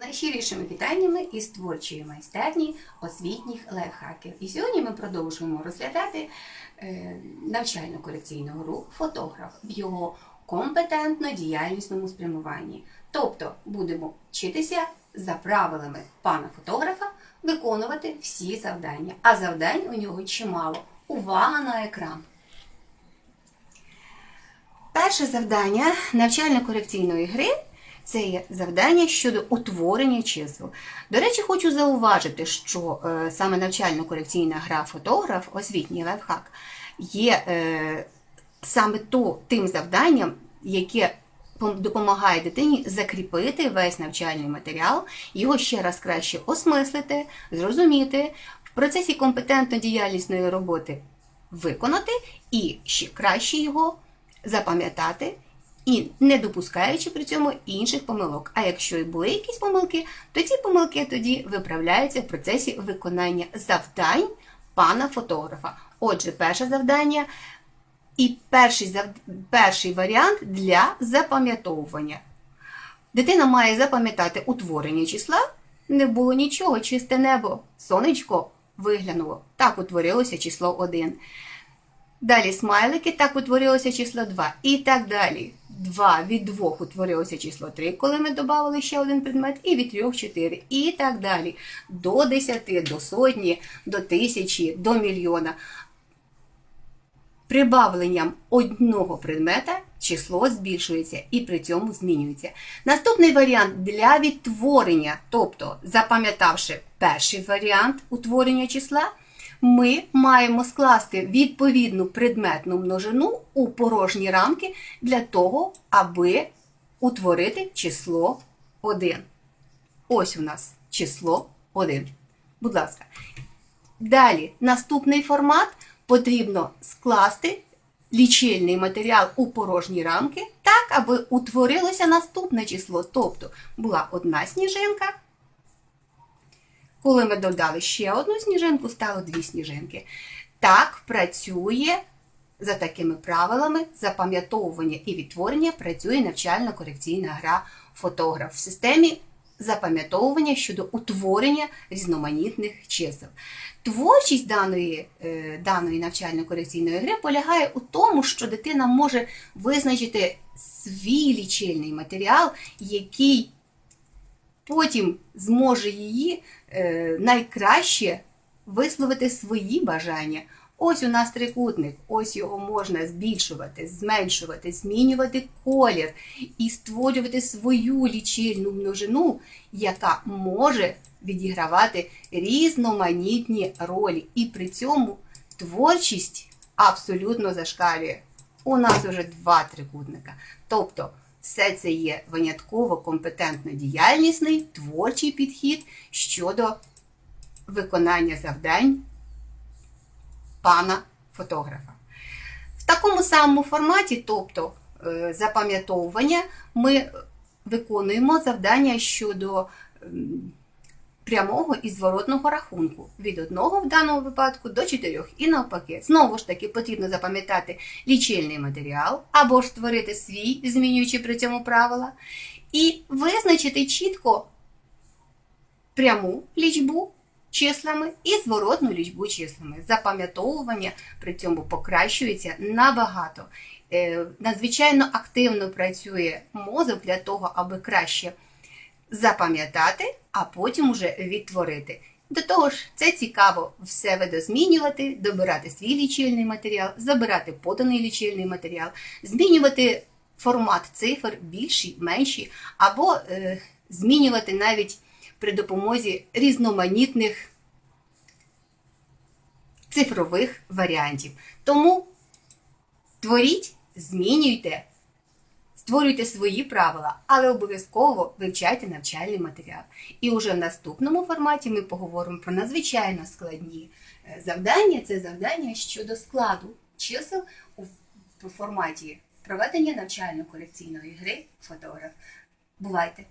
Найщирішими вітаннями із творчої майстерні освітніх лайфхаків. І сьогодні ми продовжуємо розглядати е, навчально-корекційну гру фотограф в його компетентно-діяльнісному спрямуванні. Тобто будемо вчитися за правилами пана фотографа виконувати всі завдання. А завдань у нього чимало. Увага на екран! Перше завдання навчально-корекційної гри це є завдання щодо утворення чисел. До речі, хочу зауважити, що е, саме навчально-корекційна гра фотограф, освітній лайфхак, є е, саме то, тим завданням, яке допомагає дитині закріпити весь навчальний матеріал, його ще раз краще осмислити, зрозуміти, в процесі компетентно-діяльнісної роботи виконати і ще краще його запам'ятати і не допускаючи при цьому інших помилок. А якщо і були якісь помилки, то ці помилки тоді виправляються в процесі виконання завдань пана фотографа. Отже, перше завдання і перший, перший варіант для запам'ятовування. Дитина має запам'ятати утворення числа. Не було нічого, чисте небо, сонечко виглянуло. Так утворилося число 1. Далі смайлики, так утворилося число 2. І так далі. 2 від 2 утворилося число 3, коли ми додали ще один предмет, і від 3 4. І так далі. До 10, до сотні, до тисячі, до мільйона. Прибавленням одного предмета число збільшується і при цьому змінюється. Наступний варіант для відтворення, тобто запам'ятавши перший варіант утворення числа, ми маємо скласти відповідну предметну множину у порожні рамки для того, аби утворити число 1. Ось у нас число 1. Будь ласка. Далі, наступний формат потрібно скласти лічильний матеріал у порожні рамки так, аби утворилося наступне число. Тобто була одна сніжинка. Коли ми додали ще одну сніжинку, стало дві сніжинки. Так працює за такими правилами запам'ятовування і відтворення працює навчально-корекційна гра фотограф в системі запам'ятовування щодо утворення різноманітних чисел. Творчість даної, е, даної навчально-корекційної гри полягає у тому, що дитина може визначити свій лічильний матеріал, який потім зможе її е, найкраще висловити свої бажання. Ось у нас трикутник, ось його можна збільшувати, зменшувати, змінювати колір і створювати свою лічильну множину, яка може відігравати різноманітні ролі. І при цьому творчість абсолютно зашкалює. У нас уже два трикутника. Тобто, все це є винятково компетентно-діяльнісний творчий підхід щодо виконання завдань пана фотографа. В такому самому форматі, тобто е, запам'ятовування, ми виконуємо завдання щодо прямого і зворотного рахунку від одного в даному випадку до чотирьох. І навпаки, знову ж таки потрібно запам'ятати лічильний матеріал або ж створити свій, змінюючи при цьому правила, і визначити чітко пряму лічбу числами і зворотну лічбу числами. Запам'ятовування при цьому покращується набагато. Е, Надзвичайно активно працює мозок для того, аби краще запам'ятати, а потім уже відтворити. До того ж, це цікаво все видозмінювати, добирати свій лічильний матеріал, забирати поданий лічильний матеріал, змінювати формат цифр більші, менші, або е, змінювати навіть при допомозі різноманітних цифрових варіантів. Тому творіть, змінюйте, створюйте свої правила, але обов'язково вивчайте навчальний матеріал. І уже в наступному форматі ми поговоримо про надзвичайно складні е, завдання. Це завдання щодо складу чисел у форматі проведення навчально-колекційної гри фотограф. Бувайте!